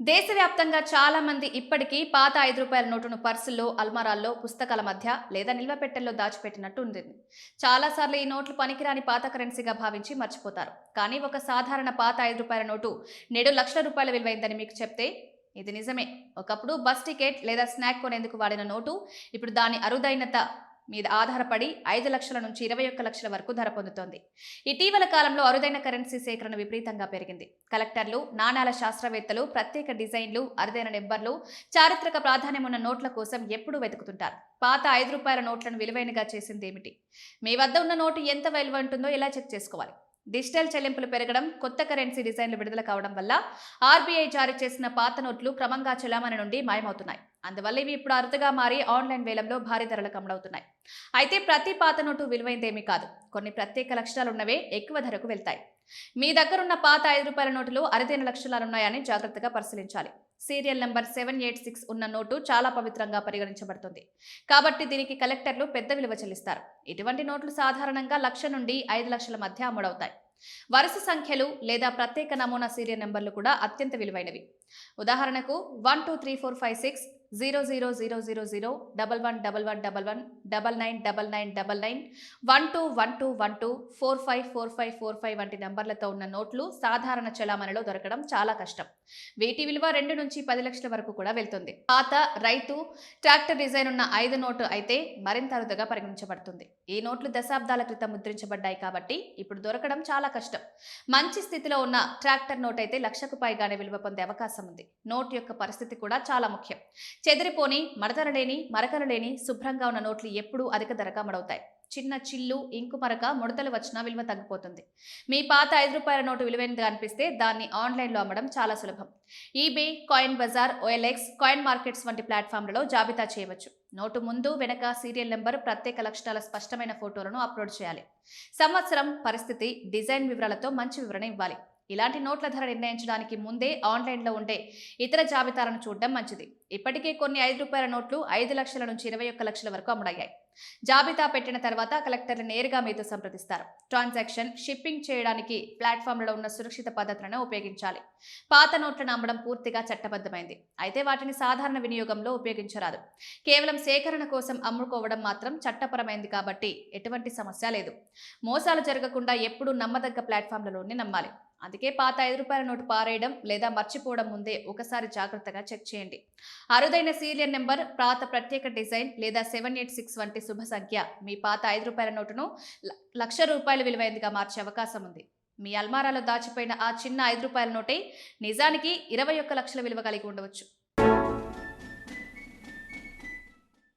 దేశవ్యాప్తంగా చాలా మంది ఇప్పటికీ పాత ఐదు రూపాయల నోటును పర్సుల్లో అల్మారాల్లో పుస్తకాల మధ్య లేదా నిల్వ పెట్టెల్లో దాచిపెట్టినట్టు ఉంది. చాలాసార్లు ఈ నోట్లు పనికిరాని పాత కరెన్సీగా భావించి మర్చిపోతారు. కానీ ఒక సాధారణ పాత ఐదు రూపాయల నోటు నేడు లక్షల రూపాయల విలువైందని మీకు చెప్తే ఇది నిజమే. ఒకప్పుడు బస్ టికెట్ లేదా స్నాక్ కొనేందుకు వాడిన నోటు ఇప్పుడు దాని అరుదైనత మీద ఆధారపడి ఐదు లక్షల నుంచి ఇరవై ఒక్క లక్షల వరకు ధర పొందుతోంది. ఇటీవల కాలంలో అరుదైన కరెన్సీ సేకరణ విపరీతంగా పెరిగింది. కలెక్టర్లు నాణాల శాస్త్రవేత్తలు ప్రత్యేక డిజైన్లు అరుదైన నెంబర్లు చారిత్రక ప్రాధాన్యం ఉన్న నోట్ల కోసం ఎప్పుడూ వెతుకుతుంటారు. పాత ఐదు రూపాయల నోట్లను విలువైనగా చేసింది ఏమిటి మీ వద్ద ఉన్న నోటు ఎంత విలువ ఉంటుందో ఎలా చెక్ చేసుకోవాలి? డిజిటల్ చెల్లింపులు పెరగడం కొత్త కరెన్సీ డిజైన్లు విడుదల కావడం వల్ల ఆర్బీఐ జారీ చేసిన పాత నోట్లు క్రమంగా చెలామణి నుండి మాయమవుతున్నాయి. అందువల్ల ఇవి ఇప్పుడు అరుదుగా మారి ఆన్లైన్ వేలంలో భారీ ధరలకు అమలవుతున్నాయి. అయితే ప్రతి పాత నోటు విలువైందేమీ కాదు. కొన్ని ప్రత్యేక లక్షణాలు ఉన్నవే ఎక్కువ ధరకు వెళ్తాయి. మీ దగ్గరున్న పాత ఐదు రూపాయల నోటులు లక్షలాలు లక్షణాలున్నాయని జాగ్రత్తగా పరిశీలించాలి. Serial number seven eight six ఉన్న నోటు చాలా పవిత్రంగా పరిగణించబడుతుంది. కాబట్టి దీనికి కలెక్టర్లు పెద్ద విలువ చెల్లిస్తారు. ఇటువంటి నోట్లు సాధారణంగా లక్ష నుండి ఐదు లక్షల మధ్య అమ్ముడవుతాయి. వరుస సంఖ్యలు లేదా ప్రత్యేక నమూనా సీరియల్ నెంబర్లు కూడా అత్యంత విలువైనవి. ఉదాహరణకు one two three four five six zero zero zero zero zero double one double one double one double nine double nine double nine one two one two one two four five four five four five వంటి నంబర్లతో ఉన్న నోట్లు సాధారణ చలామణిలో దొరకడం చాలా కష్టం. వీటి విలువ రెండు నుంచి పది లక్షల వరకు కూడా వెళ్తుంది. పాత రైతు ట్రాక్టర్ డిజైన్ ఉన్న ఐదు నోటు అయితే మరింత అరుదుగా పరిగణించబడుతుంది. ఈ నోట్లు దశాబ్దాల క్రితం ముద్రించబడ్డాయి కాబట్టి ఇప్పుడు దొరకడం చాలా కష్టం. మంచి స్థితిలో ఉన్న ట్రాక్టర్ నోట్ అయితే లక్షకు పైగానే విలువ పొందే అవకాశం ఉంది. నోట్ యొక్క పరిస్థితి కూడా చాలా ముఖ్యం. చెదిరిపోని మడతలు లేని లేని శుభ్రంగా ఉన్న నోట్లు ఎప్పుడూ అధిక ధరకు అమడవుతాయి చిన్న చిల్లు ఇంకు మరక ముడతలు వచ్చినా విలువ తగ్గిపోతుంది. మీ పాత ఐదు రూపాయల నోటు విలువైనది అనిపిస్తే దాన్ని ఆన్లైన్లో అమ్మడం చాలా సులభం. EBay coin bazaar OLX coin markets వంటి ప్లాట్ఫామ్లలో జాబితా చేయవచ్చు. నోటు ముందు వెనక సీరియల్ నెంబర్ ప్రత్యేక లక్షణాల స్పష్టమైన ఫోటోలను అప్లోడ్ చేయాలి. సంవత్సరం పరిస్థితి డిజైన్ వివరాలతో మంచి వివరణ ఇవ్వాలి. ఇలాంటి నోట్ల ధర నిర్ణయించడానికి ముందే ఆన్లైన్లో ఉండే ఇతర జాబితాలను చూడడం మంచిది. ఇప్పటికే కొన్ని ఐదు రూపాయల నోట్లు ఐదు లక్షల నుంచి ఇరవై ఒక్క లక్షల వరకు అమ్ముడయ్యాయి జాబితా పెట్టిన తర్వాత కలెక్టర్లు నేరుగా మీతో సంప్రదిస్తారు. ట్రాన్సాక్షన్ షిప్పింగ్ చేయడానికి ప్లాట్ఫామ్లలో ఉన్న సురక్షిత పద్ధతులను ఉపయోగించాలి. పాత నోట్లను అమ్మడం పూర్తిగా చట్టబద్ధమైంది. అయితే వాటిని సాధారణ వినియోగంలో ఉపయోగించరాదు. కేవలం సేకరణ కోసం అమ్ముకోవడం మాత్రం చట్టపరమైంది కాబట్టి ఎటువంటి సమస్య లేదు. మోసాలు జరగకుండా ఎప్పుడూ నమ్మదగ్గ ప్లాట్ఫామ్లలోనే నమ్మాలి. అందుకే పాత ఐదు రూపాయల నోటు పారేయడం లేదా మర్చిపోవడం ముందే ఒకసారి జాగ్రత్తగా చెక్ చేయండి. అరుదైన సీరియల్ నెంబర్ పాత ప్రత్యేక డిజైన్ లేదా సెవెన్ ఎయిట్ సిక్స్ వంటి శుభ సంఖ్య. మీ పాత ఐదు రూపాయల నోటును లక్ష రూపాయల విలువైందిగా మార్చే అవకాశం ఉంది. మీ అల్మారాలో దాచిపోయిన ఆ చిన్న ఐదు రూపాయల నోటే నిజానికి ఇరవై ఒక్క లక్షల విలువ కలిగి ఉండవచ్చు.